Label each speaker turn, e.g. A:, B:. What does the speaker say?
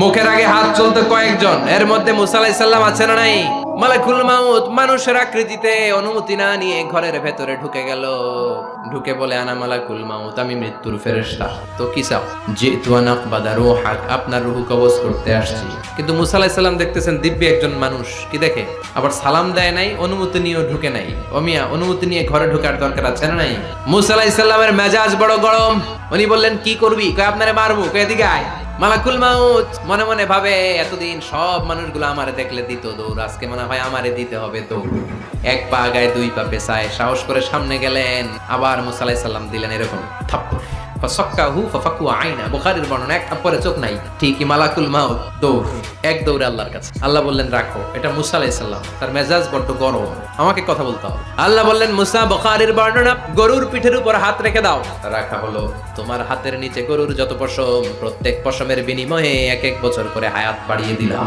A: মুখের আগে হাত চলতো কয়েকজন। এর মধ্যে মুসা আলাইসাল্লাম আছে না নাই? মালাকুল মাউত মানুষের আকৃতিতে অনুমতি না নিয়ে ঘরের ভেতরে ঢুকে গেল। ঢুকে বলে, আনা মালাকুল মাউত, আমি মৃত্যুর ফেরেশতা। তো কি চাও? যে তুয়ানাক বাদা রোহাক, আপনার রুহু কবজ করতে আসছি। কিন্তু মুসা আলাইসাল্লাম দেখতেছেন দিব্যি একজন মানুষ। কি দেখে? আবার সালাম দেয় নাই, অনুমতি নিয়েও ঢুকে নাই। অমিয়া অনুমতি নিয়ে ঘরে ঢোকার দরকার আছে না নাই? মুসা আলাইসাল্লামের মেজাজ বড় গরম। উনি বললেন, কি করবি? কয়, আপনারে মারবো। কয়, এদিকে আয়। মালাকুল মাউত, মনে মনে ভাবে, এতদিন সব মানুষগুলো আমারে দেখলে দিত দৌড়। আজকে মনে হয় আমারে দিতে হবে দৌড়। এক পা গায়ে, দুই পা পেছায় সাহস করে সামনে গেলেন, আবার মুসালাই সাল্লাম দিলেন এরকম থাপ্পড়। ফাসাক্কাহু ফাফাকু আইনা। বুখারীর বর্ণনা, এক চোখ নাই। মাউত? দৌড়। এক দৌড়ে আল্লাহর কাছে। আল্লাহ বললেন, রাখো। এটা মুসা আলাইহিস তার মেজাজ বড্ড গরম। আমাকে কথা বলতে হবে। আল্লাহ বললেন, মুসা, বুখারীর বর্ণনা, গরুর পিঠের উপর হাত রেখে দাও। রাখা হলো, তোমার হাতের নিচে গরুর যত পশম, প্রত্যেক পশমের বিনিময়ে এক এক বছর করে হায়াত বাড়িয়ে দিলাম।